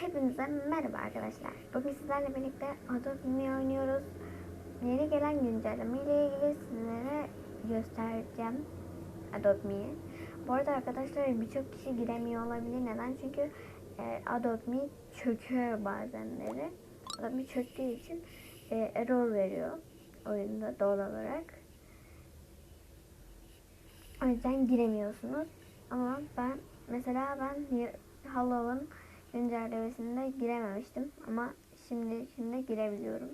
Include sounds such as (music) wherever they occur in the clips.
Hepinize merhaba arkadaşlar. Bugün sizlerle birlikte Adobe Me oynuyoruz. Yeni gelen güncelleme ile ilgili sizlere göstereceğim Adobe Me'yi. Bu arada arkadaşlar birçok kişi giremiyor olabilir. Neden? Çünkü e, Adobe Me çöküyor bazenleri. Adobe çöktüğü için e, error veriyor oyunda doğal olarak. O yüzden giremiyorsunuz. Ama ben mesela ben Halloween güncellemesinde girememiştim ama şimdi şimdi girebiliyorum.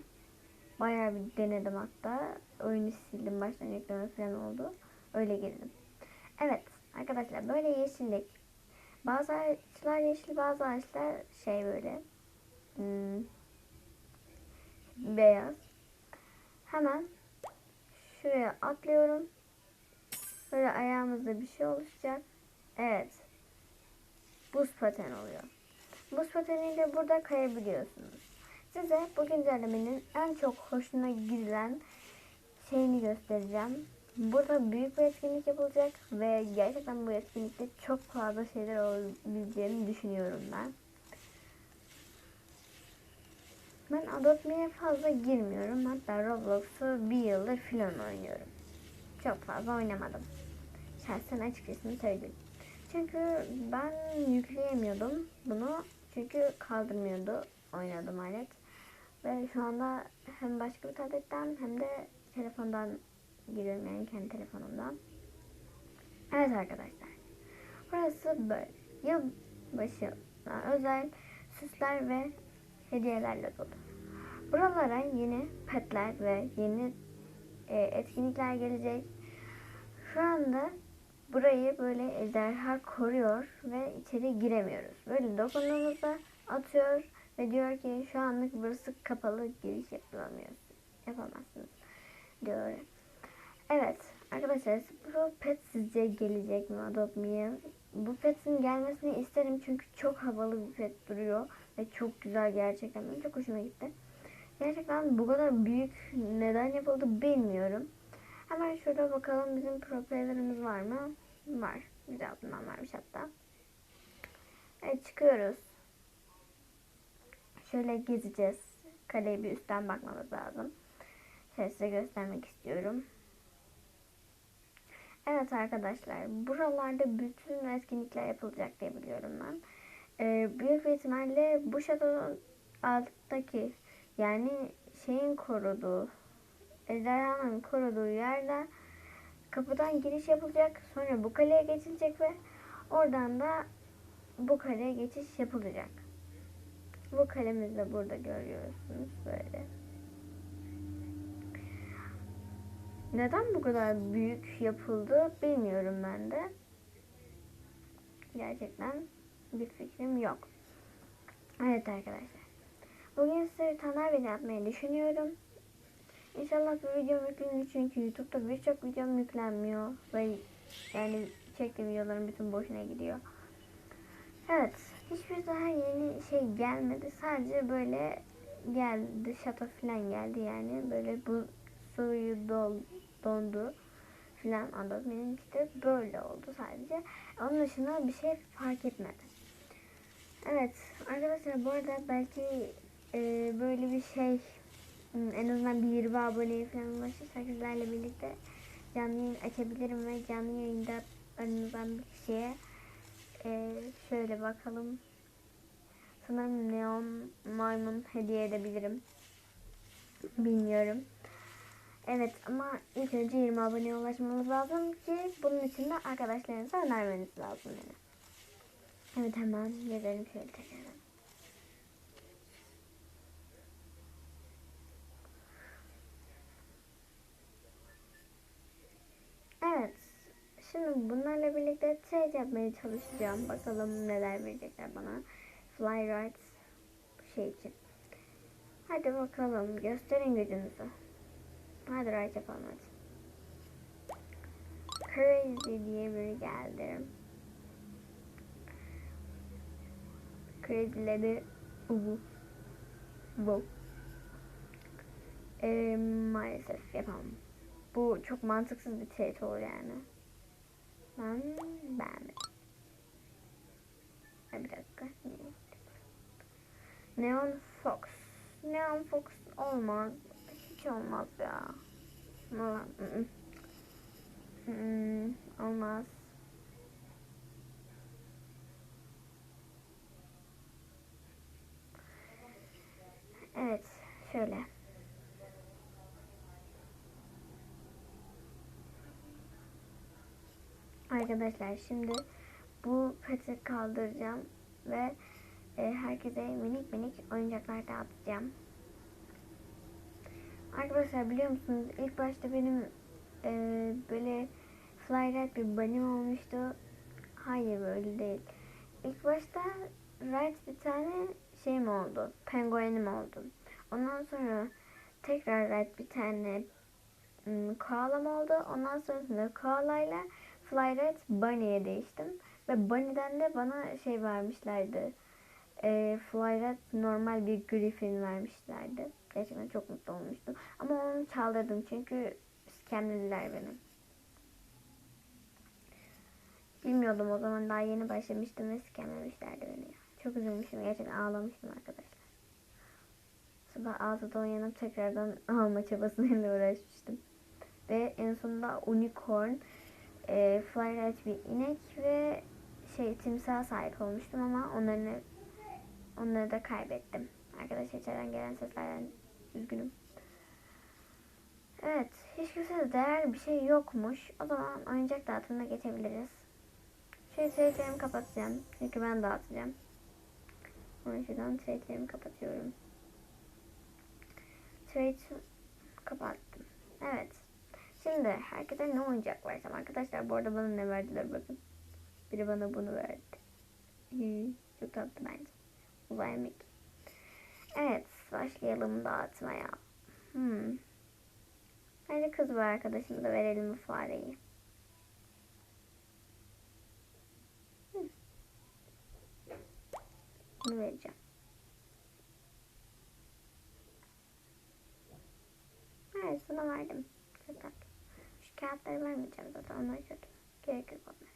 Bayağı bir denedim hatta. Oyunu sildim baştan yükleme falan oldu. Öyle girdim. Evet arkadaşlar böyle yeşillik. Bazı ağaçlar yeşil bazı ağaçlar şey böyle hmm, beyaz. Hemen şuraya atlıyorum. Böyle ayağımızda bir şey oluşacak. Evet. Buz paten oluyor. Buz pateniyle burada kayabiliyorsunuz. Size bu güncellemenin en çok hoşuna gidilen şeyini göstereceğim. Burada büyük bir etkinlik yapılacak ve gerçekten bu etkinlikte çok fazla şeyler olabileceğini düşünüyorum ben. Ben Adobe'ye fazla girmiyorum. Hatta Roblox'u bir yıldır filan oynuyorum. Çok fazla oynamadım. Şahsen açıkçası söyleyeyim. Çünkü ben yükleyemiyordum bunu. Çünkü kaldırmıyordu oynadığım alet. Ve şu anda hem başka bir tabletten hem de telefondan giriyorum yani kendi telefonumdan. Evet arkadaşlar. Burası böyle. Yılbaşı özel süsler ve hediyelerle dolu. Buralara yeni petler ve yeni e, etkinlikler gelecek. Şu anda burayı böyle ejderha koruyor ve içeri giremiyoruz. Böyle dokunduğumuzda atıyor ve diyor ki şu anlık burası kapalı giriş yapılamıyor. Yapamazsınız diyor. Evet arkadaşlar bu pet sizce gelecek mi Adopt Me'ye? Bu petin gelmesini isterim çünkü çok havalı bir pet duruyor ve çok güzel gerçekten. Benim çok hoşuma gitti. Gerçekten bu kadar büyük neden yapıldı bilmiyorum. Hemen şurada bakalım bizim propellerimiz var mı? Var. Güzel bundan varmış hatta. Evet çıkıyoruz. Şöyle gezeceğiz. Kaleye bir üstten bakmamız lazım. Şöyle size göstermek istiyorum. Evet arkadaşlar. Buralarda bütün etkinlikler yapılacak diye biliyorum ben. Ee, büyük bir ihtimalle bu şatonun alttaki yani şeyin koruduğu ejderhanın koruduğu yerde kapıdan giriş yapılacak. Sonra bu kaleye geçilecek ve oradan da bu kaleye geçiş yapılacak. Bu kalemizi de burada görüyorsunuz böyle. Neden bu kadar büyük yapıldı bilmiyorum ben de. Gerçekten bir fikrim yok. Evet arkadaşlar. Bugün size bir taner beni yapmayı düşünüyorum. İnşallah bir videom yüklenir çünkü YouTube'da birçok videom yüklenmiyor ve yani çektiğim videoların bütün boşuna gidiyor. Evet, hiçbir daha yeni şey gelmedi. Sadece böyle geldi, şato falan geldi yani. Böyle bu suyu dol, dondu falan anladım. Benim işte böyle oldu sadece. Onun dışında bir şey fark etmedim. Evet, arkadaşlar bu arada belki e, böyle bir şey en azından bir 20 aboneye falan ulaşırsak sizlerle birlikte canlı yayın açabilirim ve canlı yayında aranızdan bir kişiye e, şöyle bakalım. Sanırım neon maymun hediye edebilirim. Bilmiyorum. Evet ama ilk önce 20 aboneye ulaşmamız lazım ki bunun için de arkadaşlarınıza önermeniz lazım yani. evet hemen gezelim şöyle tekrar Evet. Şimdi bunlarla birlikte trade yapmaya çalışacağım. Bakalım neler verecekler bana. Fly bu şey için. Hadi bakalım. Gösterin gücünüzü. Hadi ride yapalım hadi. Crazy diye biri geldi. Crazy'leri ubu. Bu. Ee, maalesef yapamam. Bu çok mantıksız bir trade olur yani. Ben beğenmedim. Bir dakika. Neon Fox. Neon Fox olmaz. Hiç olmaz ya. Hmm, olmaz. Evet, şöyle. Arkadaşlar şimdi bu peti kaldıracağım ve e, herkese minik minik oyuncaklar dağıtacağım. Arkadaşlar biliyor musunuz ilk başta benim e, böyle Flyret bir bunny'm olmuştu. Hayır böyle değil. İlk başta Right bir tane şeyim oldu. Penguenim oldu. Ondan sonra tekrar Right bir tane koalam oldu. Ondan sonrasında koalayla Flyret Bunny'e değiştim. Ve Bunny'den de bana şey vermişlerdi. E, Flyret normal bir Griffin vermişlerdi. Gerçekten çok mutlu olmuştum. Ama onu çaldırdım çünkü skemlediler beni. Bilmiyordum o zaman daha yeni başlamıştım ve skemlemişlerdi beni. Çok üzülmüştüm. Gerçekten ağlamıştım arkadaşlar. Sabah 6'da uyanıp tekrardan (laughs) alma çabasıyla uğraşmıştım. Ve en sonunda unicorn, e, flyret bir inek ve şey timsah sahip olmuştum ama onları onları da kaybettim. Arkadaşlar içeriden gelen seslerden üzgünüm. Evet, hiç kimse değer bir şey yokmuş. O zaman oyuncak dağıtımına geçebiliriz. Şey trade'lerimi kapatacağım. Çünkü ben dağıtacağım. O yüzden trade'lerimi kapatıyorum. Trade kapattım. Evet. Şimdi herkese ne oyuncak versem. Arkadaşlar bu arada bana ne verdiler bakın. Biri bana bunu verdi. Çok tatlı bence. Uzay Mickey. Evet. Başlayalım dağıtmaya. Hmm. Hadi kız bu arkadaşım da verelim bu fareyi. Bunu vereceğim. Evet sana verdim. Çok tatlı. Kağıtları vermeyeceğim zaten onları kötü. Gerek yok onlara.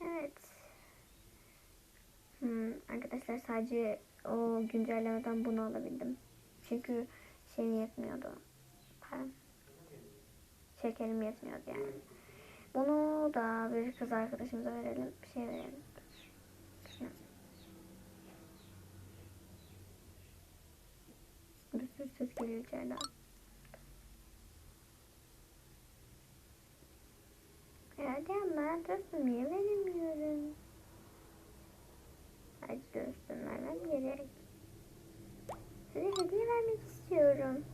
Evet. Hmm, arkadaşlar sadece o güncellemeden bunu alabildim. Çünkü şeyim yetmiyordu. Param. Şekerim yetmiyordu yani. Bunu da bir kız arkadaşımıza verelim. Bir şey verelim. Şuna. Bir sürü ses geliyor içeriden. Hadi ama dostum niye veremiyorum? Hadi dostum vermem gerek. Size hediye vermek istiyorum.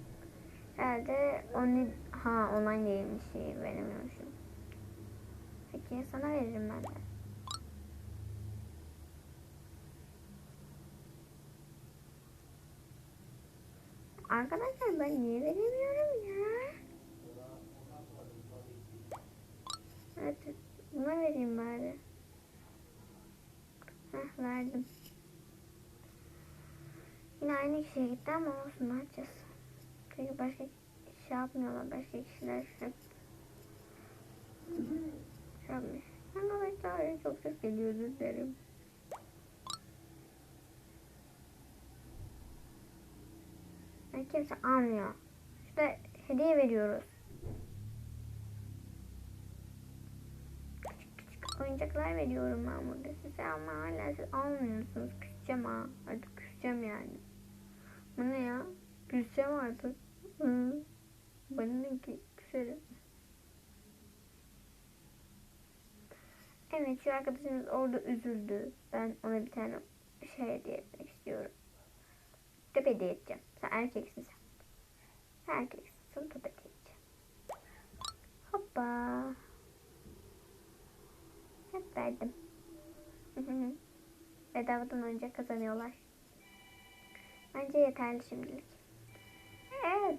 Herhalde onu ha olan yayın şeyi veremiyormuşum. Peki sana veririm ben de. Arkadaşlar ben niye veremiyorum ya? Evet buna vereyim bari. Heh verdim. Yine aynı kişiye gitti ama olsun ne yapacağız? Çünkü başka şey yapmıyorlar. Başka kişiler hep şey yapmış. Arkadaşlar çok ses geliyor dilerim. Yani kimse almıyor. İşte hediye veriyoruz. Oyuncaklar veriyorum ben burada size ama hala siz almıyorsunuz. Küseceğim ha. Artık küseceğim yani. Bu ne ya? Küseceğim artık. Hı. Bana ne ki? Küserim. Evet şu arkadaşımız orada üzüldü. Ben ona bir tane şey hediye etmek istiyorum. Top hediye edeceğim. Sen erkeksin sen. Sen erkeksin. Sana top hediye edeceğim. Hoppa. Hep verdim. (laughs) Bedavadan oyuncak kazanıyorlar. Bence yeterli şimdilik. Evet.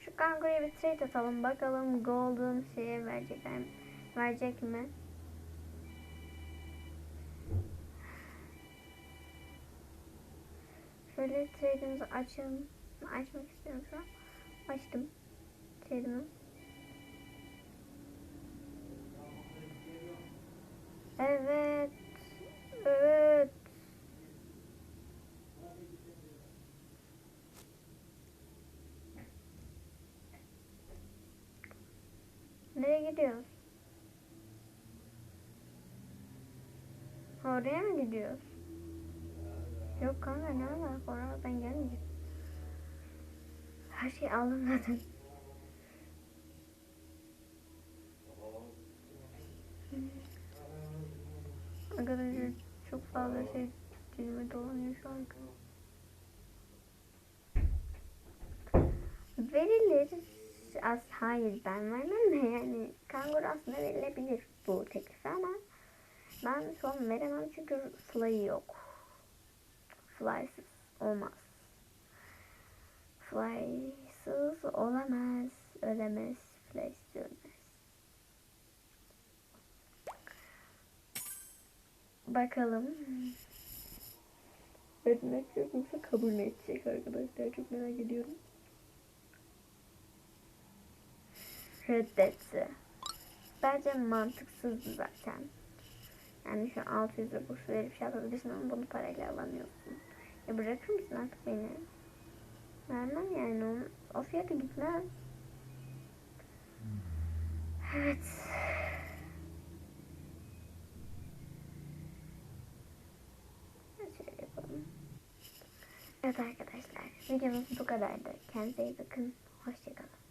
Şu kanguruya bir trade atalım. Bakalım golden şeye verecekler mi? Verecek mi? Şöyle trade'imizi açalım. Açmak istiyorum şu an. Açtım. Trade'imi. Evet. Evet. Nereye gidiyoruz? Oraya mı gidiyoruz? Yok kanka ne var? Oraya ben gelmeyeceğim. Her şeyi aldım zaten. Hmm. Arkadaşlar çok fazla şey dilime dolanıyor şu an. Verilir. Az hayır ben vermem yani kanguru aslında verilebilir bu teklife ama ben şu an veremem çünkü fly yok. Fly'sız olmaz. Fly'sız olamaz. Ölemez. Ölmez. Bakalım. Reddedecek yoksa kabul mü edecek arkadaşlar? Çok merak ediyorum. Reddetti. Bence mantıksızdı zaten. Yani şu an 600 lira burs verip şey yapabilirsin ama bunu parayla alamıyorsun. Ya bırakır mısın artık beni? Vermem yani onu. O fiyata gitmez. Evet. Şöyle yapalım. Evet arkadaşlar videomuz bu kadardı. Kendinize iyi bakın. Hoşçakalın.